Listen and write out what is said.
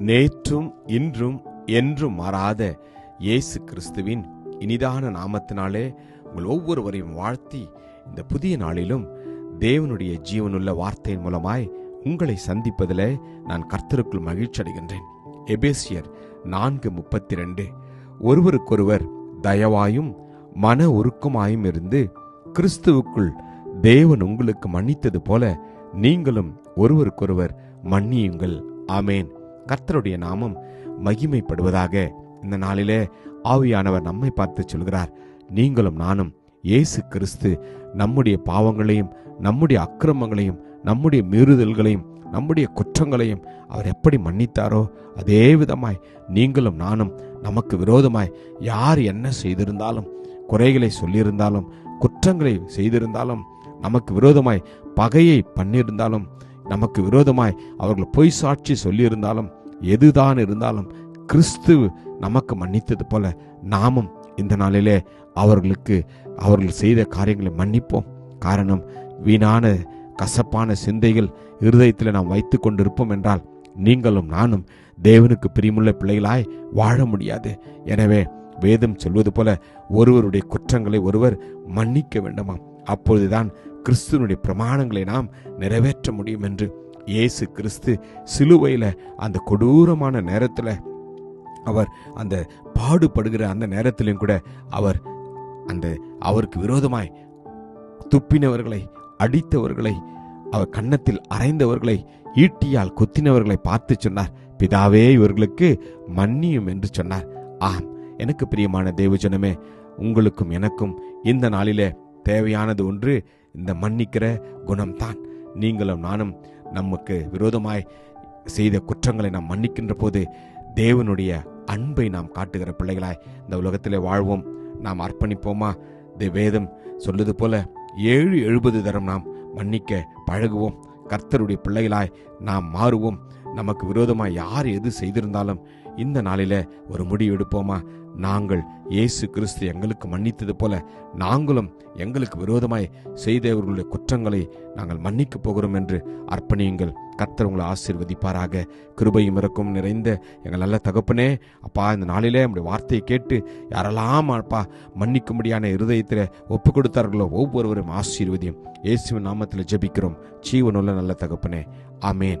நேற்றும் இன்றும் என்றும் மாறாத இயேசு கிறிஸ்துவின் இனிதான நாமத்தினாலே உங்கள் ஒவ்வொருவரையும் வாழ்த்தி இந்த புதிய நாளிலும் தேவனுடைய ஜீவனுள்ள வார்த்தையின் மூலமாய் உங்களை சந்திப்பதில் நான் கர்த்தருக்குள் மகிழ்ச்சி அடைகின்றேன். எபேசியர் நான்கு முப்பத்தி ரெண்டு ஒருவருக்கொருவர் தயவாயும் மன உருக்கமாயும் இருந்து கிறிஸ்துவுக்குள் தேவன் உங்களுக்கு மன்னித்தது போல நீங்களும் ஒருவருக்கொருவர் மன்னியுங்கள். ஆமேன். கர்த்தருடைய நாமம் மகிமைப்படுவதாக இந்த நாளிலே ஆவியானவர் நம்மை பார்த்து சொல்கிறார். நீங்களும் நானும் இயேசு கிறிஸ்து நம்முடைய பாவங்களையும் நம்முடைய அக்கிரமங்களையும் நம்முடைய மீறுதல்களையும் நம்முடைய குற்றங்களையும் அவர் எப்படி மன்னித்தாரோ அதே விதமாய் நீங்களும் நானும் நமக்கு விரோதமாய் யார் என்ன செய்திருந்தாலும் குறைகளை சொல்லியிருந்தாலும் குற்றங்களை செய்திருந்தாலும் நமக்கு விரோதமாய் பகையை பண்ணியிருந்தாலும் நமக்கு விரோதமாய் அவர்கள் பொய் சாட்சி சொல்லியிருந்தாலும் எதுதான் இருந்தாலும் கிறிஸ்து நமக்கு மன்னித்தது போல நாமும் இந்த நாளிலே அவர்களுக்கு அவர்கள் செய்த காரியங்களை மன்னிப்போம். காரணம் வீணான கசப்பான சிந்தைகள் இருதயத்தில் நாம் வைத்து கொண்டிருப்போம் என்றால் நீங்களும் நானும் தேவனுக்கு பிரியமுள்ள பிள்ளைகளாய் வாழ முடியாது. எனவே வேதம் சொல்வது போல ஒருவருடைய குற்றங்களை ஒருவர் மன்னிக்க வேண்டுமாம். அப்பொழுதுதான் கிறிஸ்துவனுடைய பிரமாணங்களை நாம் நிறைவேற்ற முடியும் என்று இயேசு கிறிஸ்து சிலுவையில் அந்த கொடூரமான நேரத்தில் அவர் அந்த பாடுபடுகிற அந்த நேரத்திலையும் கூட அவர் அந்த அவருக்கு விரோதமாய் துப்பினவர்களை அடித்தவர்களை அவர் கன்னத்தில் அரைந்தவர்களை ஈட்டியால் குத்தினவர்களை பார்த்து சொன்னார். பிதாவே இவர்களுக்கு மன்னியும் என்று சொன்னார். ஆம் எனக்கு பிரியமான தேவஜனமே உங்களுக்கும் எனக்கும் இந்த நாளிலே தேவையானது ஒன்று இந்த மன்னிக்கிற குணம்தான். நீங்களும் நானும் நமக்கு விரோதமாய் செய்த குற்றங்களை நாம் மன்னிக்கின்ற போது தேவனுடைய அன்பை நாம் காட்டுகிற பிள்ளைகளாய் இந்த உலகத்திலே வாழ்வோம். நாம் அர்ப்பணிப்போமா? தி வேதம் சொல்லுது போல ஏழு எழுபது தரம் நாம் மன்னிக்க பழகுவோம். கர்த்தருடைய பிள்ளைகளாய் நாம் மாறுவோம். நமக்கு விரோதமாக யார் எது செய்திருந்தாலும் இந்த நாளில் ஒரு முடிவு எடுப்போமா? நாங்கள் இயேசு கிறிஸ்து எங்களுக்கு மன்னித்தது போல நாங்களும் எங்களுக்கு விரோதமாய் செய்தவர்களுடைய குற்றங்களை நாங்கள் மன்னிக்க போகிறோம் என்று அர்ப்பணியுங்கள். கர்த்தர் உங்களை ஆசீர்வதிப்பாராக. கிருபையும் இறக்கும் நிறைந்த எங்கள் நல்ல தகப்பனே அப்பா இந்த நாளிலே நம்முடைய வார்த்தையை கேட்டு யாரெல்லாம் அப்பா மன்னிக்கும்படியான இருதயத்தில் ஒப்பு கொடுத்தார்களோ ஒவ்வொருவரும் ஆசீர்வதியும். இயேசுவின் நாமத்தில் ஜெபிக்கிறோம். ஜீவனுள்ள நல்ல தகப்பனே. ஆமேன்.